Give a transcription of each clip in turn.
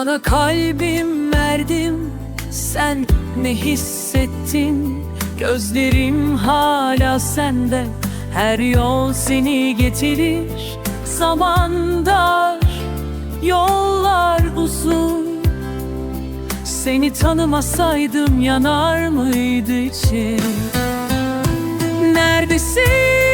Sana kalbim verdim Sen ne hissettin Gözlerim hala sende Her yol seni getirir Zaman dar Yollar uzun Seni tanımasaydım yanar mıydı için? Neredesin?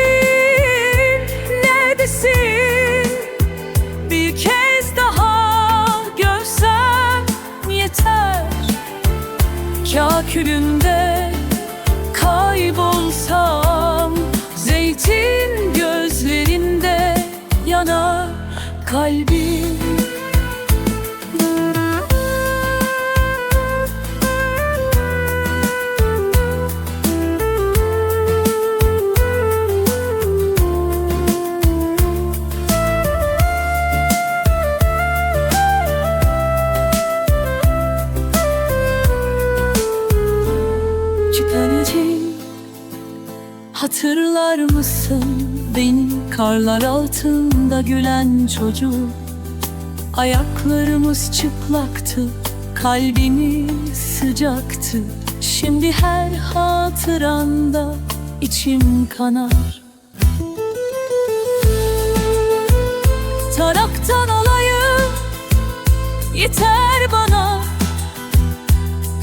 Kakülünde kaybolsam Zeytin gözlerinde yanar kalbim Hatırlar mısın beni? Karlar altında gülen çocuk. Ayaklarımız çıplaktı kalbimiz sıcaktı. Şimdi her hatıranda içim kanar. Taraktan olayım yeter bana.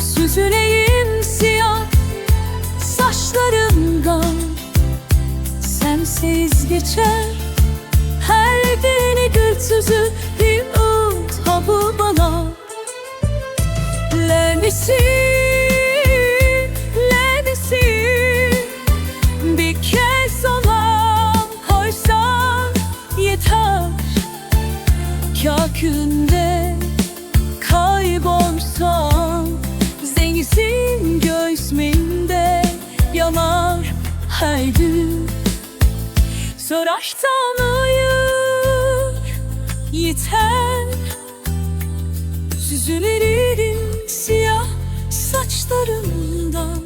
Süzüleyim geçer. Her beni gülsüzü bir umut hapı bana. Lenesin, lenesin Bir kez olan koysan yeter. Kakünde kaybolsam Zenginsin göğsümde yanar her gün Sıraçtan ayır yeter Süzülürüm siyah saçlarımdan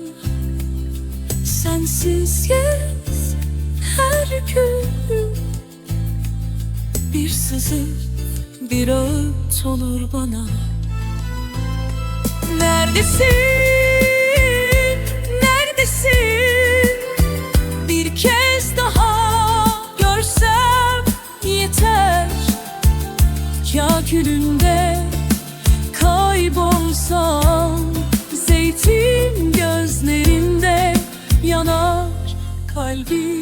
Sensiz gez her gün. Bir sızı bir öğüt olur bana. Neredesin, neredesin dünya külünde kaybolsam Zeytin gözlerinde yanar kalbim.